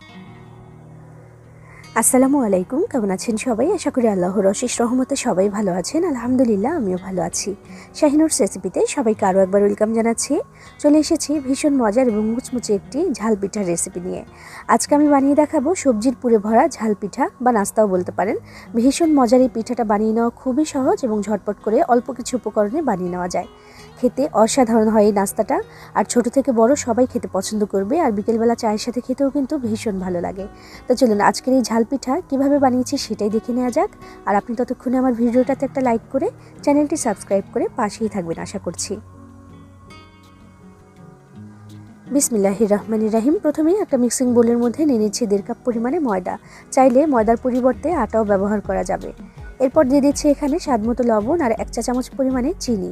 Thank you. আসসালামু আলাইকুম, কেমন আছেন সবাই? আশা করি আল্লাহর অশেষ রহমতে সবাই ভালো আছেন। আলহামদুলিল্লাহ, আমিও ভালো আছি। শাহিনুর রেসিপিতে সবাইকে আরও একবার ওয়েলকাম জানাচ্ছি। চলে এসেছি ভীষণ মজার এবং মুচমুচে একটি ঝাল পিঠার রেসিপি নিয়ে। আজকে আমি বানিয়ে দেখাবো সবজির পুরে ভরা ঝাল পিঠা, বা নাস্তাও বলতে পারেন। ভীষণ মজার এই পিঠাটা বানিয়ে নেওয়া খুবই সহজ এবং ঝটপট করে অল্প কিছু উপকরণে বানিয়ে নেওয়া যায়। খেতে অসাধারণ হয় এই নাস্তাটা। আর ছোট থেকে বড় সবাই খেতে পছন্দ করবে, আর বিকেলবেলা চায়ের সাথে খেতেও কিন্তু ভীষণ ভালো লাগে। তো চলুন, আজকের এই ঝাল পিঠা কীভাবে বানিয়েছি সেটাই দেখে নেওয়া যাক। আর আপনি ততক্ষণে আমার ভিডিওটাতে একটা লাইক করে চ্যানেলটি সাবস্ক্রাইব করে পাশেই থাকবেন আশা করছি। বিসমিল্লাহির রহমানির রাহিম। প্রথমেই একটা মিক্সিং বোলের মধ্যে নিয়ে নিচ্ছি দেড় কাপ পরিমাণে ময়দা। চাইলে ময়দার পরিবর্তে আটাও ব্যবহার করা যাবে। এরপর দিয়ে দিচ্ছি এখানে স্বাদ মতো লবণ আর এক চা চামচ পরিমাণে চিনি।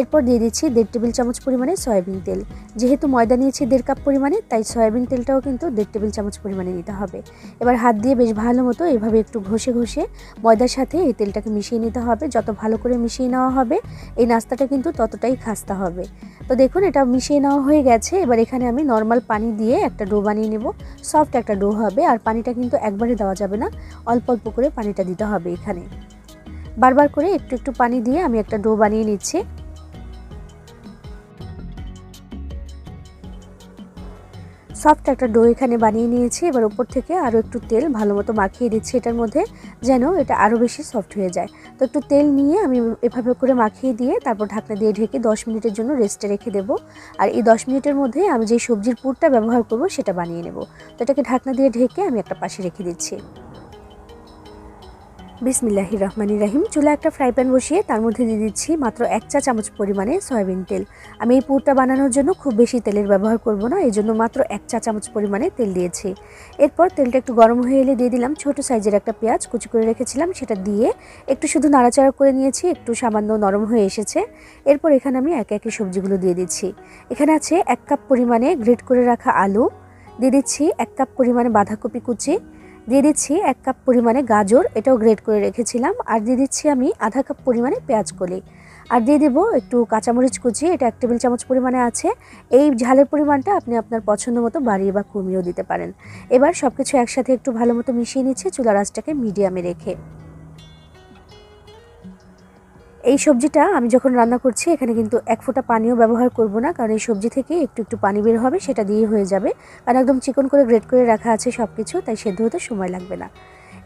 এরপর দিয়ে দিচ্ছি দেড় টেবিল চামচ পরিমাণে সয়াবিন তেল। যেহেতু ময়দা নিয়েছি দেড় কাপ পরিমাণে, তাই সয়াবিন তেলটাও কিন্তু দেড় টেবিল চামচ পরিমাণে নিতে হবে। এবার হাত দিয়ে বেশ ভালো মতো এভাবে একটু ঘষে ঘষে ময়দার সাথে এই তেলটাকে মিশিয়ে নিতে হবে। যত ভালো করে মিশিয়ে নেওয়া হবে, এই নাস্তাটা কিন্তু ততটাই খাস্তা হবে। তো দেখুন, এটা মিশিয়ে নেওয়া হয়ে গেছে। এবার এখানে আমি নর্মাল পানি দিয়ে একটা ডো বানিয়ে নেব। সফট একটা ডো হবে, আর পানিটা কিন্তু একবারে দেওয়া যাবে না। অল্প অল্প করে পানিটা দিতে হবে এখানে। বারবার করে একটু একটু পানি দিয়ে আমি একটা ডো বানিয়ে নিচ্ছি। সফট একটা ডো এখানে বানিয়ে নিয়েছি। এবার ওপর থেকে আরও একটু তেল ভালো মতো মাখিয়ে দিচ্ছি এটার মধ্যে, যেন এটা আরও বেশি সফট হয়ে যায়। তো একটু তেল নিয়ে আমি এভাবে করে মাখিয়ে দিয়ে তারপর ঢাকনা দিয়ে ঢেকে দশ মিনিটের জন্য রেস্টে রেখে দেব। আর এই দশ মিনিটের মধ্যে আমি যে সবজির পুরটা ব্যবহার করব সেটা বানিয়ে নেব। তো এটাকে ঢাকনা দিয়ে ঢেকে আমি একটা পাশে রেখে দিচ্ছি। বিসমিল্লাহির রহমানির রাহিম। চুলা একটা ফ্রাই প্যান বসিয়ে তার মধ্যে দিয়ে দিচ্ছি মাত্র এক চা চামচ পরিমাণে সয়াবিন তেল। আমি এই পুরটা বানানোর জন্য খুব বেশি তেলের ব্যবহার করব না, এই জন্য মাত্র এক চা চামচ পরিমাণে তেল দিয়েছি। এরপর তেলটা একটু গরম হয়ে এলে দিয়ে দিলাম ছোট সাইজের একটা পেঁয়াজ কুচি করে রেখেছিলাম, সেটা দিয়ে একটু শুধু নাড়াচাড়া করে নিয়েছি, একটু সামান্য নরম হয়ে এসেছে। এরপর এখানে আমি একে একে সবজিগুলো দিয়ে দিচ্ছি। এখানে আছে এক কাপ পরিমাণে গ্রেট করে রাখা আলু, দিয়ে দিচ্ছি এক কাপ পরিমাণে বাঁধাকপি কুচি দিয়ে দিচ্ছি এক কাপ পরিমাণে গাজর, এটাও গ্রেট করে রেখেছিলাম। আর দিয়ে দিচ্ছি আমি আধা কাপ পরিমাণে পেঁয়াজ কলি। আর দিয়ে দেবো একটু কাঁচামরিচ কুচি, এটা এক টেবিল চামচ পরিমাণে আছে। এই ঝালের পরিমাণটা আপনি আপনার পছন্দ মতো বাড়িয়ে বা কমিয়েও দিতে পারেন। এবার সব কিছু একসাথে একটু ভালো মতো মিশিয়ে নিচ্ছে চুলা রাসটাকে মিডিয়ামে রেখে। এই সবজিটা আমি যখন রান্না করছি, এখানে কিন্তু এক ফোঁটা পানিও ব্যবহার করব না। কারণ এই সবজি থেকে একটু একটু পানি বের হবে, সেটা দিয়ে হয়ে যাবে। কারণ একদম চিকন করে গ্রেট করে রাখা আছে সব কিছু তাই সেদ্ধ হতে সময় লাগবে না।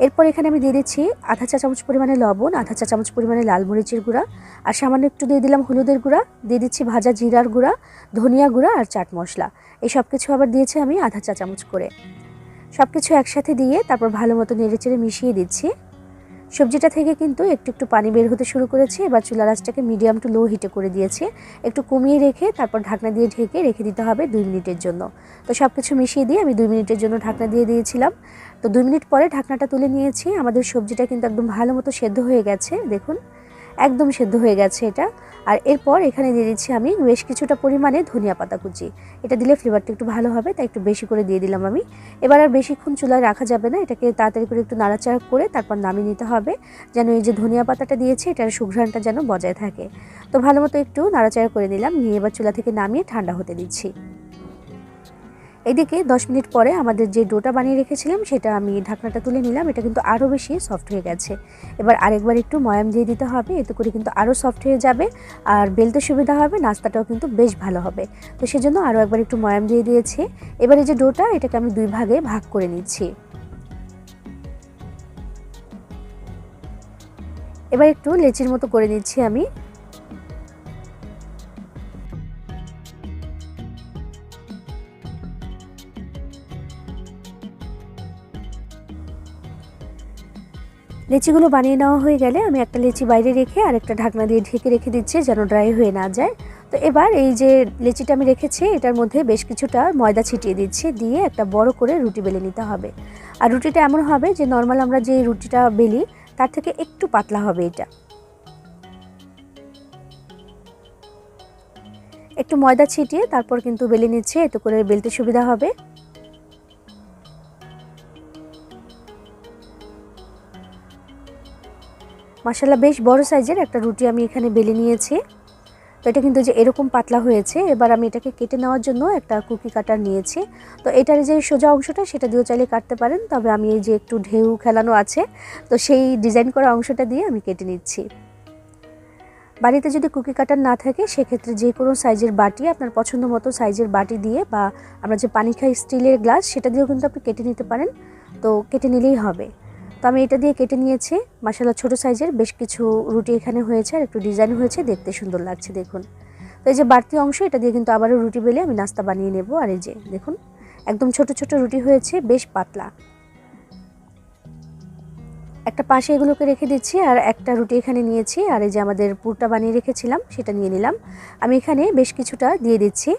এরপর এখানে আমি দিয়ে দিচ্ছি আধা চা চামচ পরিমাণে লবণ, আধা চা চামচ পরিমাণে লাল মরিচের গুঁড়া, আর সামান্য একটু দিয়ে দিলাম হলুদের গুঁড়া। দিয়ে দিচ্ছি ভাজা জিরার গুঁড়া, ধনিয়া গুঁড়া আর চাট মশলা। এই সব কিছু আবার দিয়েছি আমি আধা চা চামচ করে। সব কিছু একসাথে দিয়ে তারপর ভালো মতো নেড়েচেড়ে মিশিয়ে দিচ্ছি। সবজিটা থেকে কিন্তু একটু একটু পানি বের হতে শুরু করেছে। এবার চুলা রাসটাকে মিডিয়াম টু লো হিটে করে দিয়েছে। একটু কমিয়ে রেখে তারপর ঢাকনা দিয়ে ঢেকে রেখে দিতে হবে দুই মিনিটের জন্য। তো সব কিছু মিশিয়ে দিয়ে আমি দুই মিনিটের জন্য ঢাকনা দিয়ে দিয়েছিলাম। তো দুই মিনিট পরে ঢাকনাটা তুলে নিয়েছি। আমাদের সবজিটা কিন্তু একদম ভালো মতো সেদ্ধ হয়ে গেছে। দেখুন একদম সেদ্ধ হয়ে গেছে এটা। আর এরপর এখানে দিয়ে দিচ্ছি আমি বেশ কিছুটা পরিমাণে ধনিয়া পাতা কুচি। এটা দিলে ফ্লেভারটা একটু ভালো হবে, তাই একটু বেশি করে দিয়ে দিলাম আমি। এবার আর বেশিক্ষণ চুলায় রাখা যাবে না, এটাকে তাড়াতাড়ি করে একটু নাড়াচাড়া করে তারপর নামিয়ে নিতে হবে। যেন এই যে ধনিয়া পাতাটা দিয়েছে, এটার সুঘ্রাণটা যেন বজায় থাকে। তো ভালো মতো একটু নাড়াচাড়া করে নিলাম, নিয়ে এবার চুলা থেকে নামিয়ে ঠান্ডা হতে দিচ্ছি। এদিকে দশ মিনিট পরে আমাদের যে ডোটা বানিয়ে রেখেছিলাম, সেটা আমি ঢাকনাটা তুলে নিলাম। এটা কিন্তু আরও বেশি সফট হয়ে গেছে। এবার আরেকবার একটু ময়াম দিয়ে দিতে হবে। এতে করে কিন্তু আরও সফট হয়ে যাবে আর বেলতে সুবিধা হবে, নাস্তাটাও কিন্তু বেশ ভালো হবে। তো সেজন্য আরও একবার একটু ময়াম দিয়ে দিয়েছি। এবার এই যে ডোটা, এটাকে আমি দুই ভাগে ভাগ করে নিচ্ছি। এবার একটু লেচির মতো করে নিচ্ছি আমি। লেচিগুলো বানিয়ে নেওয়া হয়ে গেলে আমি একটা লেচি বাইরে রেখে আর একটা ঢাকনা দিয়ে ঢেকে রেখে দিচ্ছি যেন ড্রাই হয়ে না যায়। তো এবার এই যে লেচিটা আমি রেখেছি, এটার মধ্যে বেশ কিছুটা ময়দা ছিটিয়ে দিচ্ছি, দিয়ে একটা বড় করে রুটি বেলে নিতে হবে। আর রুটিটা এমন হবে যে নর্মাল আমরা যে রুটিটা বেলি, তার থেকে একটু পাতলা হবে এটা। একটু ময়দা ছিটিয়ে তারপর কিন্তু বেলে নিচ্ছে, এতে করে বেলতে সুবিধা হবে। মাসাল্লাহ বেশ বড় সাইজের একটা রুটি আমি এখানে বেলে নিয়েছি। তো এটা কিন্তু যে এরকম পাতলা হয়েছে, এবার আমি এটাকে কেটে নেওয়ার জন্য একটা কুকি কাটার নিয়েছি। তো এটার যে সোজা অংশটা, সেটা দিয়েও চাইলে কাটতে পারেন, তবে আমি এই যে একটু ঢেউ খেলানো আছে, তো সেই ডিজাইন করা অংশটা দিয়ে আমি কেটে নিচ্ছি। বাড়িতে যদি কুকি কাটার না থাকে, সেক্ষেত্রে যে কোনো সাইজের বাটি, আপনার পছন্দ মতো সাইজের বাটি দিয়ে বা আমরা যে পানি খাই স্টিলের গ্লাস, সেটা দিয়েও কিন্তু আপনি কেটে নিতে পারেন। তো কেটে নিলেই হবে। আমি এটা দিয়ে কেটে নিয়েছি। মাসালা ছোট সাইজের বেশ কিছু রুটি এখানে হয়েছে আর একটু ডিজাইন হয়েছে। দেখতে সুন্দর লাগছে, দেখুন। তো এই যে বাড়তি অংশ, এটা দিয়ে কিন্তু আবারও রুটি বেলে আমি নাস্তা বানিয়ে নেব। আর এই যে, দেখুন, একদম ছোট ছোট রুটি হয়েছে, বেশ পাতলা। একটা পাশে এগুলোকে রেখে দিচ্ছি আর একটা রুটি এখানে নিয়েছি। আর এই যে আমাদের পুরটা বানিয়ে রেখেছিলাম, সেটা নিয়ে নিলাম। আমি এখানে বেশ কিছুটা দিয়ে দিচ্ছি।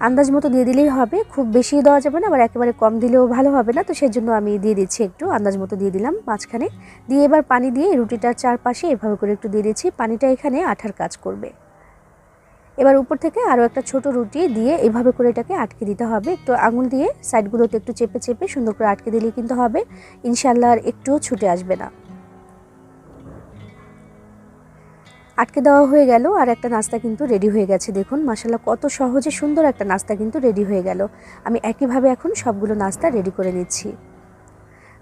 আন্দাজ মতো দিয়ে দিলেই হবে। খুব বেশি দেওয়া যাবে না, আবার একেবারে কম দিলেও ভালো হবে না। তো সেজন্য আমি দিয়ে দিচ্ছি একটু, আন্দাজ মতো দিয়ে দিলাম মাঝখানে। দিয়ে এবার পানি দিয়ে রুটিটার চারপাশে এভাবে করে একটু দিয়ে দিচ্ছি। পানিটা এখানে আঠার কাজ করবে। এবার উপর থেকে আরও একটা ছোট রুটি দিয়ে এভাবে করে এটাকে আটকে দিতে হবে। একটু আঙুল দিয়ে সাইডগুলোতে একটু চেপে চেপে সুন্দর করে আটকে দিলেই কিন্তু হবে। ইনশাল্লাহ আর একটুও ছুটে আসবে না। আটকে দেওয়া হয়ে গেল আর একটা নাস্তা কিন্তু রেডি হয়ে গেছে। দেখুন মাসাল্লাহ কত সহজে সুন্দর একটা নাস্তা কিন্তু রেডি হয়ে গেল। আমি একইভাবে এখন সবগুলো নাস্তা রেডি করে নিচ্ছি।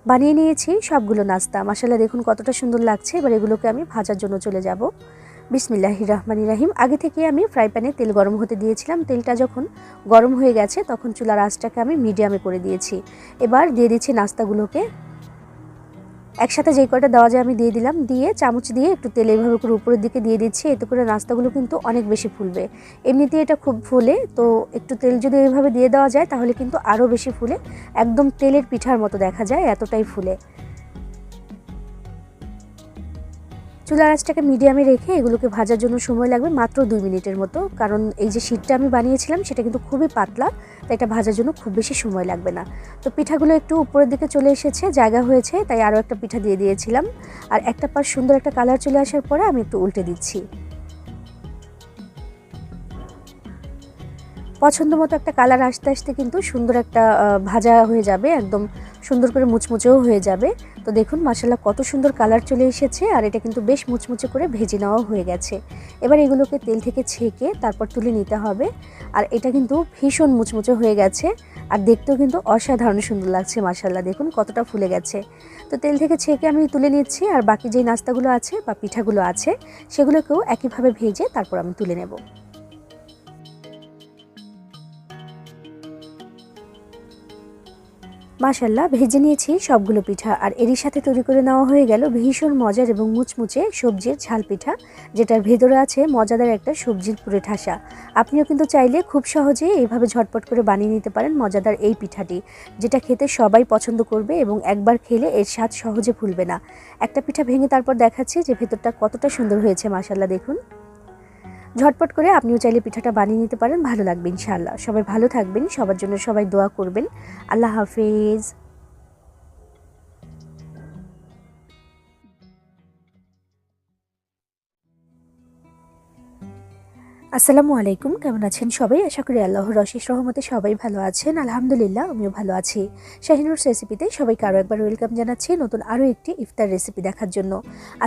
বানিয়ে নিয়েছি সবগুলো নাস্তা। মাসাল্লাহ দেখুন কতটা সুন্দর লাগছে। এবার এগুলোকে আমি ভাজার জন্য চলে যাব। বিসমিল্লাহি রহমানি রাহিম। আগে থেকে আমি ফ্রাই প্যানে তেল গরম হতে দিয়েছিলাম। তেলটা যখন গরম হয়ে গেছে, তখন চুলার আঁচটাকে আমি মিডিয়ামে করে দিয়েছি। এবার দিয়ে দিচ্ছি নাস্তাগুলোকে একসাথে যেই কয়টা দেওয়া যায় আমি দিয়ে দিলাম। দিয়ে চামচ দিয়ে একটু তেল এভাবে করে উপরের দিকে দিয়ে দিচ্ছি। এতে করে নাস্তাগুলো কিন্তু অনেক বেশি ফুলবে। এমনিতেই এটা খুব ফুলে, তো একটু তেল যদি এইভাবে দিয়ে দেওয়া যায় তাহলে কিন্তু আরও বেশি ফুলে। একদম তেলের পিঠার মতো দেখা যায়, এতটাই ফুলে। চুলার আঁচটাকে মিডিয়ামে রেখে এগুলোকে ভাজার জন্য সময় লাগবে মাত্র দুই মিনিটের মতো। কারণ এই যে শীতটা আমি বানিয়েছিলাম, সেটা কিন্তু খুবই পাতলা, তাই এটা ভাজার জন্য খুব বেশি সময় লাগবে না। তো পিঠাগুলো একটু উপরের দিকে চলে এসেছে, জায়গা হয়েছে, তাই আরও একটা পিঠা দিয়ে দিয়েছিলাম। আর একটা পাশ সুন্দর একটা কালার চলে আসার পরে আমি একটু উল্টে দিচ্ছি। পছন্দ মতো একটা কালার আসতে আসতে কিন্তু সুন্দর একটা ভাজা হয়ে যাবে, একদম সুন্দর করে মুচমুচেও হয়ে যাবে। তো দেখুন মশলা কত সুন্দর কালার চলে এসেছে আর এটা কিন্তু বেশ মুচমুচে করে ভেজে নেওয়া হয়ে গেছে। এবার এগুলোকে তেল থেকে ছেঁকে তারপর তুলে নিতে হবে আর এটা কিন্তু ভীষণ মুচমুচে হয়ে গেছে আর দেখতেও কিন্তু অসাধারণ সুন্দর লাগছে মাসাল্লা দেখুন কতটা ফুলে গেছে। তো তেল থেকে ছেঁকে আমি তুলে নিচ্ছি আর বাকি যে নাস্তাগুলো আছে বা পিঠাগুলো আছে সেগুলোকেও একইভাবে ভেজে তারপর আমি তুলে নেব। মাশাল্লাহ, ভেজে নিয়েছি সবগুলো পিঠা। আর এরই সাথে তৈরি করে নেওয়া হয়ে গেল ভীষণ মজার এবং মুচমুচে সবজির ঝাল পিঠা, যেটার ভেতরে আছে মজাদার একটা সবজির পুরে ঠাসা। আপনিও কিন্তু চাইলে খুব সহজে এইভাবে ঝটপট করে বানিয়ে নিতে পারেন মজাদার এই পিঠাটি, যেটা খেতে সবাই পছন্দ করবে এবং একবার খেলে এর স্বাদ সহজে ভুলবে না। একটা পিঠা ভেঙে তারপর দেখাচ্ছি যে ভেতরটা কতটা সুন্দর হয়েছে, মাশাল্লাহ দেখুন। ঝটপট করে আপনিও চাইলে পিঠাটা বানিয়ে নিতে পারেন, ভালো লাগবে ইনশাআল্লাহ। সবাই ভালো থাকবেন, সবার জন্য সবাই দোয়া করবেন। আল্লাহ হাফেজ। আসসালামু আলাইকুম, কেমন আছেন সবাই? আশা করি আল্লাহর রশিস রহমতে সবাই ভালো আছেন। আলহামদুলিল্লাহ, আমিও ভালো আছি। শাহিনুর রেসিপিতে সবাইকে আরও একবার ওয়েলকাম জানাচ্ছি নতুন আরও একটি ইফতার রেসিপি দেখার জন্য।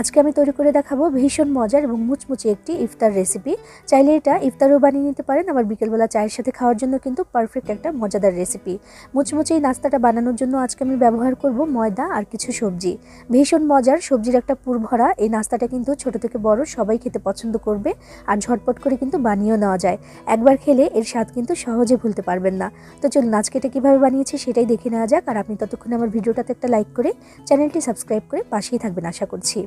আজকে আমি তৈরি করে দেখাবো ভীষণ মজার এবং মুচমুচে একটি ইফতার রেসিপি। চাইলে এটা ইফতারও বানিয়ে নিতে পারেন, আবার বিকেলবেলা চায়ের সাথে খাওয়ার জন্য কিন্তু পারফেক্ট একটা মজাদার রেসিপি। মুচমুচে এই নাস্তাটা বানানোর জন্য আজকে আমি ব্যবহার করব ময়দা আর কিছু সবজি। ভীষণ মজার সবজির একটা পুর ভরা, এই নাস্তাটা কিন্তু ছোট থেকে বড় সবাই খেতে পছন্দ করবে। আর ঝটপট করে কিন্তু কিন্তু বানিয়েও নেওয়া যায়। একবার খেলে এর স্বাদ কিন্তু সহজে ভুলতে পারবেন না। তো চলুন আজকে এটা কীভাবে বানিয়েছি সেটাই দেখে নেওয়া যাক। আর আপনি ততক্ষণে আমার ভিডিওটাতে একটা লাইক করে চ্যানেলটি সাবস্ক্রাইব করে পাশেই থাকবেন, আশা করছি।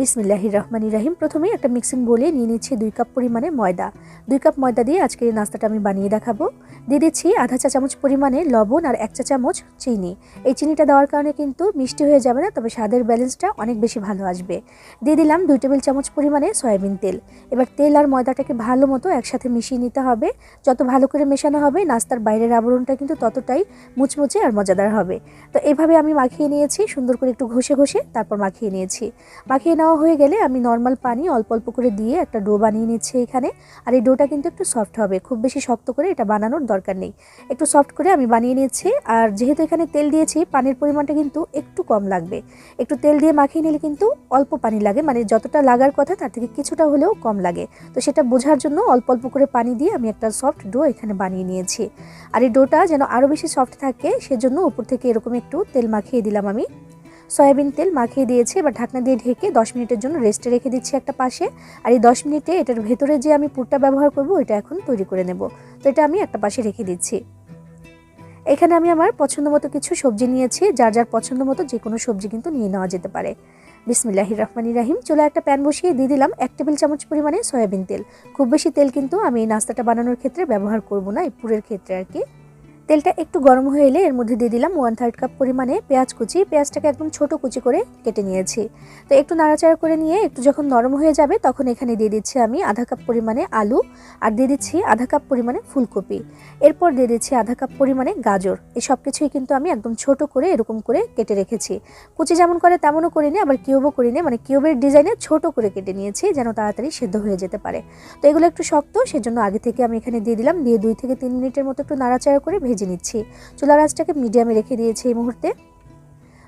বিসমিল্লাহ রহমানি রাহিম। প্রথমে একটা মিক্সিং বলে নিয়ে নিচ্ছি দুই কাপ পরিমাণে ময়দা। দুই কাপ ময়দা দিয়ে আজকে এই নাস্তাটা আমি বানিয়ে দেখাবো। দিয়ে দিচ্ছি আধা চা চামচ পরিমাণে লবণ আর এক চা চামচ চিনি। এই চিনিটা দেওয়ার কারণে কিন্তু মিষ্টি হয়ে যাবে না, তবে স্বাদের ব্যালেন্সটা অনেক বেশি ভালো আসবে। দিয়ে দিলাম দুই টেবিল চামচ পরিমাণে সয়াবিন তেল। এবার তেল আর ময়দাটাকে ভালো মতো একসাথে মিশিয়ে নিতে হবে। যত ভালো করে মেশানো হবে, নাস্তার বাইরের আবরণটা কিন্তু ততটাই মুচমুচে আর মজাদার হবে। তো এভাবে আমি মাখিয়ে নিয়েছি, সুন্দর করে একটু ঘষে ঘষে তারপর মাখিয়ে নিয়েছি। মাখিয়ে নেওয়া হয়ে গেলে আমি নর্মাল পানি অল্প অল্প করে দিয়ে একটা ডো বানিয়ে নিচ্ছি এখানে। আর এই ডোটা কিন্তু একটু সফট হবে, খুব বেশি শক্ত করে এটা বানানোর দরকার নেই। একটু সফট করে আমি বানিয়ে নিচ্ছি আর যেহেতু এখানে তেল দিয়েছি, পানির পরিমাণটা কিন্তু একটু কম লাগবে। একটু তেল দিয়ে মাখিয়ে নিলে কিন্তু অল্প পানি লাগে মানে যতটা লাগার কথা তার থেকে কিছুটা হলেও কম লাগে। তো সেটা বোঝার জন্য অল্প অল্প করে পানি দিয়ে আমি একটা সফট ডো এখানে বানিয়ে নিয়েছি। আর এই ডোটা যেন আরও বেশি সফট থাকে, সেজন্য উপর থেকে এরকম একটু তেল মাখিয়ে দিলাম আমি। সয়াবিন তেল মাখিয়ে দিয়েছি, এবার ঢাকনা দিয়ে ঢেকে দশ মিনিটের জন্য রেস্টে রেখে দিচ্ছি একটা পাশে। আর এই দশ মিনিটে এটার ভেতরে যে আমি পুরটা ব্যবহার করব, ওইটা এখন তৈরি করে নেব। তো এটা আমি একটা পাশে রেখে দিচ্ছি। এখানে আমি আমার পছন্দ মতো কিছু সবজি নিয়েছি, যার যার পছন্দ মতো যে কোনো সবজি কিন্তু নিয়ে নেওয়া যেতে পারে। বিসমিল্লাহির রহমানি রাহিম চলে একটা প্যান বসিয়ে দিয়ে দিলাম এক টেবিল চামচ পরিমাণে সয়াবিন তেল। খুব বেশি তেল কিন্তু আমি এই নাস্তাটা বানানোর ক্ষেত্রে ব্যবহার করব না, এই পুরের ক্ষেত্রে আর কি। তেলটা একটু গরম হয়ে এলে এর মধ্যে দিয়ে দিলাম ওয়ান থার্ড কাপ পরিমাণে পেঁয়াজ কুচি। পেঁয়াজটাকে একদম ছোট কুচি করে কেটে নিয়েছি। তো একটু নাড়াচাড়া করে নিয়ে একটু যখন নরম হয়ে যাবে তখন এখানে দিয়ে দিচ্ছি আমি আধা কাপ পরিমাণে আলু আর দিয়ে দিচ্ছি আধা কাপ পরিমাণে ফুলকপি। এরপর দিয়ে দিচ্ছি আধা কাপ পরিমাণে গাজর। এই সব কিছুই কিন্তু আমি একদম ছোট করে এরকম করে কেটে রেখেছি। কুচি যেমন করে তেমনও করিনি, আবার কিউবও করিনি। মানে কিউবের ডিজাইনে ছোট করে কেটে নিয়েছি যেন তাড়াতাড়ি সেদ্ধ হয়ে যেতে পারে। তো এগুলো একটু শক্ত, সেজন্য আগে থেকে আমি এখানে দিয়ে দিলাম। দিয়ে দুই থেকে তিন মিনিটের মতো একটু নাড়াচাড়া করে ভেজে নিচ্ছি। চুলা রাজটাকে মিডিয়ামে রেখে দিয়েছি এই মুহূর্তে।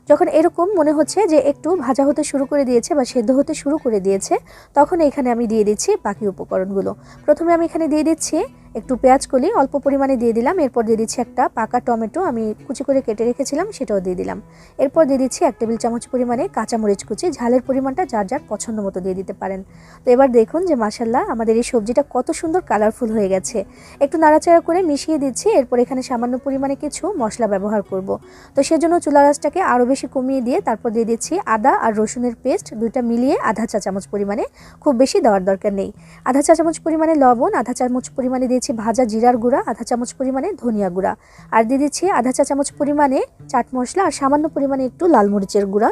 যখন এরকম মনে হচ্ছে যে একটু ভাজা হতে শুরু করে দিয়েছে বা সেদ্ধ হতে শুরু করে দিয়েছে, তখন এখানে আমি দিয়ে দিচ্ছি বাকি উপকরণগুলো। প্রথমে আমি এখানে দিয়ে দিচ্ছি একটু পেঁয়াজ কলি, অল্প পরিমাণে দিয়ে দিলাম। এরপর দিয়ে দিচ্ছি একটা পাকা টমেটো, আমি কুচি করে কেটে রেখেছিলাম, সেটাও দিয়ে দিলাম। এরপর দিয়ে দিচ্ছি এক টেবিল চামচ পরিমাণে কাঁচামরিচ কুচি। ঝালের পরিমাণটা যার যার পছন্দ মতো দিয়ে দিতে পারেন। তো এবার দেখুন যে মাসাল্লাহ আমাদের এই সবজিটা কত সুন্দর কালারফুল হয়ে গেছে। একটু নাড়াচাড়া করে মিশিয়ে দিচ্ছি। এরপর এখানে সামান্য পরিমাণে কিছু মশলা ব্যবহার করব। তো সেজন্য চুলা গাছটাকে আরও বেশি কমিয়ে দিয়ে তারপর দিয়ে দিচ্ছি আদা আর রসুনের পেস্ট, দুইটা মিলিয়ে আধা চা চামচ পরিমাণে। খুব বেশি দেওয়ার দরকার নেই। আধা চা চামচ পরিমাণে লবণ, আধা চামচ পরিমাণে দিয়েছি ভাজা জিরার গুঁড়া, আধা চামচ পরিমাণে ধনিয়া গুঁড়া। আর দিয়ে দিচ্ছি আধা চা চামচ পরিমাণে চাট মশলা আর সামান্য পরিমাণে একটু লাল মরিচের গুঁড়া।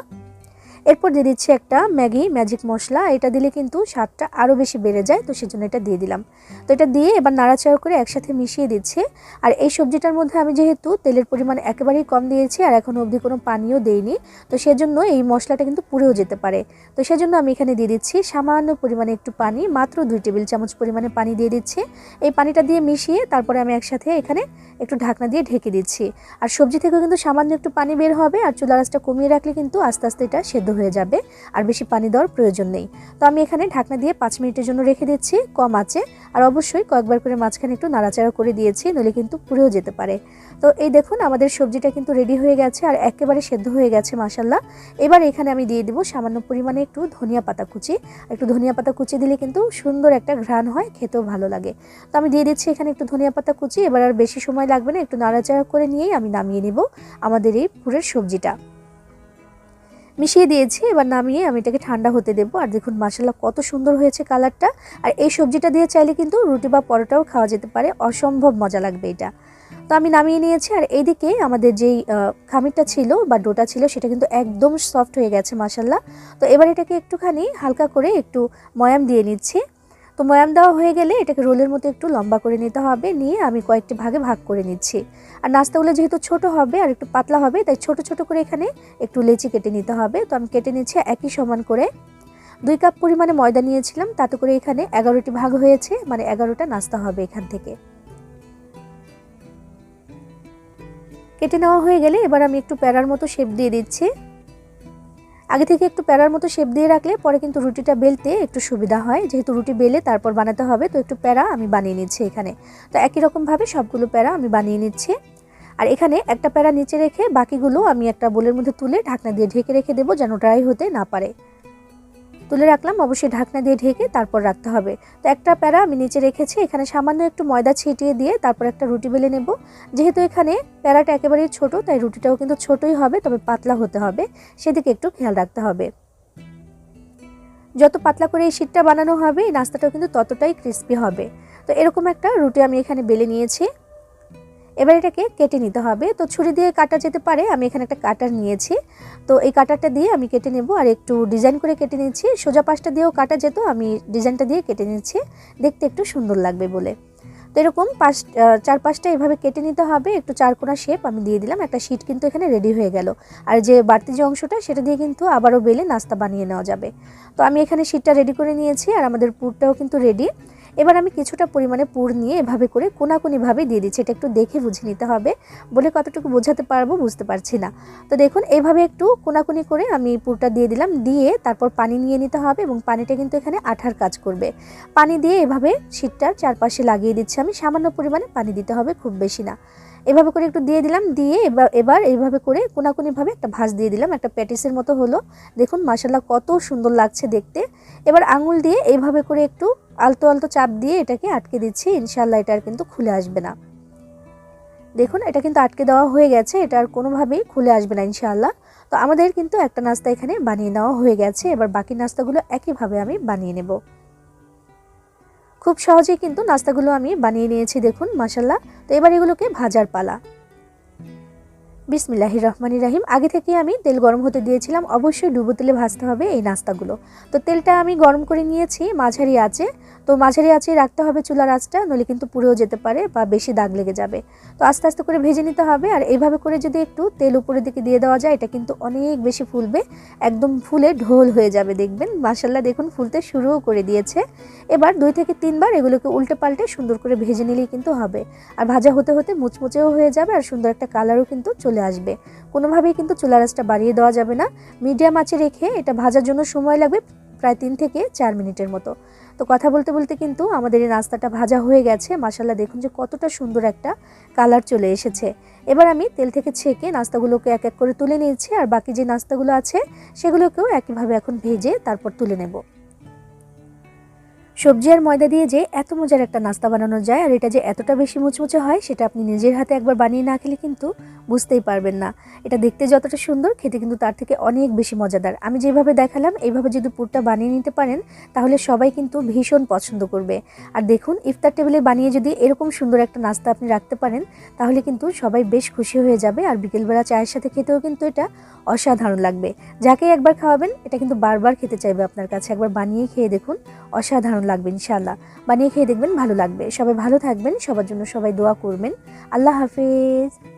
এরপর দিয়ে দিচ্ছি একটা ম্যাগি, ম্যাজিক মশলা। এটা দিলে কিন্তু স্বাদটা আরও বেশি বেড়ে যায়, তো সেজন্য এটা দিয়ে দিলাম। তো এটা দিয়ে এবার নাড়াচাড়া করে একসাথে মিশিয়ে দিচ্ছি। আর এই সবজিটার মধ্যে আমি যেহেতু তেলের পরিমাণ একেবারেই কম দিয়েছি, আর এখন অবধি কোনো পানিও দেইনি, তো সেজন্য এই মশলাটা কিন্তু পুড়েও যেতে পারে। তো সেজন্য আমি এখানে দিয়ে দিচ্ছি সামান্য পরিমাণে একটু পানি, মাত্র দুই টেবিল চামচ পরিমাণে পানি দিয়ে দিচ্ছি। এই পানিটা দিয়ে মিশিয়ে তারপরে আমি একসাথে এখানে একটু ঢাকনা দিয়ে ঢেকে দিচ্ছি। আর সবজি থেকেও কিন্তু সামান্য একটু পানি বের হবে, আর চুলা গাছটা কমিয়ে রাখলে কিন্তু আস্তে আস্তে এটা সেদ্ধ হয়ে যাবে, আর বেশি পানি দেওয়ার প্রয়োজন নেই। তো আমি এখানে ঢাকনা দিয়ে পাঁচ মিনিটের জন্য রেখে দিচ্ছি, কম আছে। আর অবশ্যই কয়েকবার করে মাঝখানে একটু নাড়াচাড়া করে দিয়েছি, নইলে কিন্তু পুড়েও যেতে পারে। তো এই দেখুন, আমাদের সবজিটা কিন্তু রেডি হয়ে গেছে, আর একেবারে সেদ্ধ হয়ে গেছে মাসাল্লাহ এবার এখানে আমি দিয়ে দেবো সামান্য পরিমাণে একটু ধনিয়া পাতা কুচি। একটু ধনিয়া পাতা কুচি দিলে কিন্তু সুন্দর একটা ঘ্রাণ হয়, খেতেও ভালো লাগে। তো আমি দিয়ে দিচ্ছি এখানে একটু ধনিয়া পাতা কুচি, এবার আর বেশি সময় লাগবে না, একটু নাড়াচাড়া করে নিয়েই আমি নামিয়ে নিব আমাদের এই পুরের সবজিটা। মিশিয়ে দিয়েছি, এবার নামিয়ে আমি এটাকে ঠান্ডা হতে দেবো। আর দেখুন মাসাল্লাহ কত সুন্দর হয়েছে কালারটা। আর এই সবজিটা দিয়ে চাইলে কিন্তু রুটি বা পরোটাও খাওয়া যেতে পারে। অসম্ভব মজা লাগবে এটা। তো আমি নামিয়ে নিয়েছি, আর এইদিকে আমাদের যেই খামিরটা ছিল বা ডোটা ছিল, সেটা কিন্তু একদম সফট হয়ে গেছে মাসাল্লাহ তো এবার এটাকে একটুখানি হালকা করে একটু ময়াম দিয়ে নিচ্ছি। তো ময়াম দেওয়া হয়ে গেলে এটাকে রোলের মতো একটু লম্বা করে নিতে হবে, নিয়ে আমি কয়েকটি ভাগে ভাগ করে নিচ্ছি। আর নাস্তাগুলো যেহেতু ছোট হবে আর একটু পাতলা হবে, তাই ছোট ছোট করে এখানে একটু লেচি কেটে নিতে হবে। তো আমি কেটে নিচ্ছি একই সমান করে। দুই কাপ পরিমাণে ময়দা নিয়েছিলাম, তাতে করে এখানে এগারোটি ভাগ হয়েছে মানে এগারোটা নাস্তা হবে এখান থেকে। কেটে নেওয়া হয়ে গেলে এবার আমি একটু প্যারার মতো শেপ দিয়ে দিচ্ছি। আগে থেকে একটু প্যারার মতো শেপ দিয়ে রাখলে পরে কিন্তু রুটিটা বেলতে একটু সুবিধা হয়। যেহেতু রুটি বেলে তারপর বানাতে হবে, তো একটু প্যারা আমি বানিয়ে নিচ্ছি এখানে। তো একই রকমভাবে সবগুলো প্যারা আমি বানিয়ে নিচ্ছি। আর এখানে একটা প্যারা নিচে রেখে বাকিগুলো আমি একটা বোলের মধ্যে তুলে ঢাকনা দিয়ে ঢেকে রেখে দেবো যেন ড্রাই হতে না পারে। তুলে রাখলাম, অবশ্যই ঢাকনা দিয়ে ঢেকে তারপর রাখতে হবে। তো একটা প্যারা আমি নিচে রেখেছি, এখানে সামান্য একটু ময়দা ছিটিয়ে দিয়ে তারপর একটা রুটি বেলে নেব। যেহেতু এখানে প্যারাটা একেবারেই ছোট, তাই রুটিটাও কিন্তু ছোটই হবে, তবে পাতলা হতে হবে, সেদিকে একটু খেয়াল রাখতে হবে। যত পাতলা করে এই শীতটা বানানো হবে, এই নাস্তাটাও কিন্তু ততটাই ক্রিস্পি হবে। তো এরকম একটা রুটি আমি এখানে বেলে নিয়েছি। এবার এটাকে কেটে নিতে হবে। তো ছুরি দিয়ে কাটা যেতে পারে, আমি এখানে একটা কাটার নিয়েছি। তো এই কাটারটা দিয়ে আমি কেটে নেব আর একটু ডিজাইন করে কেটে নিচ্ছি সোজা পাশটা দিয়েও কাটা যেত, আমি ডিজাইনটা দিয়ে কেটে নিচ্ছি দেখতে একটু সুন্দর লাগবে বলে। তো এরকম পাঁচ চার পাঁচটা এভাবে কেটে নিতে হবে। একটু চারকোনা শেপ আমি দিয়ে দিলাম। একটা শিট কিন্তু এখানে রেডি হয়ে গেল। আর যে বাড়তি যে অংশটা, সেটা দিয়ে কিন্তু আবারও বেলে নাস্তা বানিয়ে নেওয়া যাবে। তো আমি এখানে শিটটা রেডি করে নিয়েছি আর আমাদের পুরটাও কিন্তু রেডি এবার আমি কিছুটা পরিমাণে পুর নিয়ে এভাবে করে কোনাকুনিভাবে দিয়ে দিচ্ছি। এটা একটু দেখে বুঝে নিতে হবে। বলে কতটুকু বোঝাতে পারব বুঝতে পারছি না। তো দেখুন এইভাবে একটু কোনাকুনি করে আমি পুরটা দিয়ে দিলাম। দিয়ে তারপর পানি নিয়ে নিতে হবে এবং পানিটা কিন্তু এখানে আঠার কাজ করবে। পানি দিয়ে এভাবে শীতটার চারপাশে লাগিয়ে দিচ্ছি আমি। সামান্য পরিমাণে পানি দিতে হবে, খুব বেশি না। এভাবে করে একটু দিয়ে দিলাম, দিয়ে এবার এবার এইভাবে করে কোনাকুনিভাবে একটা ভাঁজ দিয়ে দিলাম, একটা প্যাটিসের মতো হলো। দেখুন মাসাল্লাহ কত সুন্দর লাগছে দেখতে। এবার আঙুল দিয়ে এইভাবে করে একটু আলতো আলতো চাপ দিয়ে এটাকে আটকে দিচ্ছি ইনশাল্লাহ এটা আর কিন্তু খুলে আসবে না। দেখুন, এটা কিন্তু আটকে দেওয়া হয়ে গেছে, এটা আর কোনোভাবেই খুলে আসবে না, ইনশাআল্লাহ। তো আমাদের কিন্তু একটা নাস্তা এখানে বানিয়ে নেওয়া হয়ে গেছে, এবার বাকি নাস্তাগুলো একইভাবে আমি বানিয়ে নেব। খুব সহজেই কিন্তু নাস্তাগুলো আমি বানিয়ে নিয়েছি দেখুন মাসাল্লাহ তো এবার এগুলোকে ভাজার পালা। বিসমিল্লাহি রহমানি রাহিম। আগে থেকে আমি তেল গরম হতে দিয়েছিলাম, অবশ্যই ডুবো তেলে ভাজতে হবে এই নাস্তাগুলো। তো তেলটা আমি গরম করে নিয়েছি, মাঝারি আছে তো মাঝারি আছে রাখতে হবে চুলার আঁচটা, নইলে কিন্তু পুড়েও যেতে পারে বা বেশি দাগ লেগে যাবে। তো আস্তে আস্তে করে ভেজে নিতে হবে আর এইভাবে করে যদি একটু তেল উপরের দিকে দিয়ে দেওয়া যায়, এটা কিন্তু অনেক বেশি ফুলবে, একদম ফুলে ঢোল হয়ে যাবে দেখবেন। মাসাল্লাহ দেখুন ফুলতে শুরুও করে দিয়েছে। এবার দুই থেকে তিনবার এগুলোকে উল্টে পাল্টে সুন্দর করে ভেজে নিলেই কিন্তু হবে। আর ভাজা হতে হতে মুচমুচেও হয়ে যাবে আর সুন্দর একটা কালারও কিন্তু চলে আসবে। কোনোভাবেই কিন্তু চুলা আঁচটা বাড়িয়ে দেওয়া যাবে না। মিডিয়াম আঁচে রেখে এটা ভাজার জন্য সময় লাগবে প্রায় তিন থেকে চার মিনিটের মতো। তো কথা বলতে বলতে কিন্তু আমাদের এই নাস্তাটা ভাজা হয়ে গেছে। মাসাল্লাহ দেখুন যে কতটা সুন্দর একটা কালার চলে এসেছে। এবার আমি তেল থেকে ছেঁকে নাস্তাগুলোকে এক এক করে তুলে নিয়েছি। আর বাকি যে নাস্তাগুলো আছে, সেগুলোকেও একইভাবে এখন ভেজে তারপর তুলে নেব। সবজি আর ময়দা দিয়ে যে এত মজার একটা নাস্তা বানানো যায় আর এটা যে এতটা বেশি মুচমুচে হয়, সেটা আপনি নিজের হাতে একবার বানিয়ে না খেলে কিন্তু বুঝতেই পারবেন না। এটা দেখতে যতটা সুন্দর, খেতে কিন্তু তার থেকে অনেক বেশি মজাদার। আমি যেভাবে দেখালাম এইভাবে যদি পুরটা বানিয়ে নিতে পারেন, তাহলে সবাই কিন্তু ভীষণ পছন্দ করবে। আর দেখুন, ইফতার টেবিলে বানিয়ে যদি এরকম সুন্দর একটা নাস্তা আপনি রাখতে পারেন, তাহলে কিন্তু সবাই বেশ খুশি হয়ে যাবে আর বিকেলবেলা চায়ের সাথে খেতেও কিন্তু এটা অসাধারণ লাগবে। যাকে একবার খাওয়াবেন, এটা কিন্তু বারবার খেতে চাইবে আপনার কাছে। একবার বানিয়ে খেয়ে দেখুন অসাধারণ লাগবে ইনশাআল্লাহ। বানিয়ে খেয়ে দেখবেন ভালো লাগবে। সবাই ভালো থাকবেন, সবার জন্য সবাই দোয়া করবেন। আল্লাহ হাফেজ।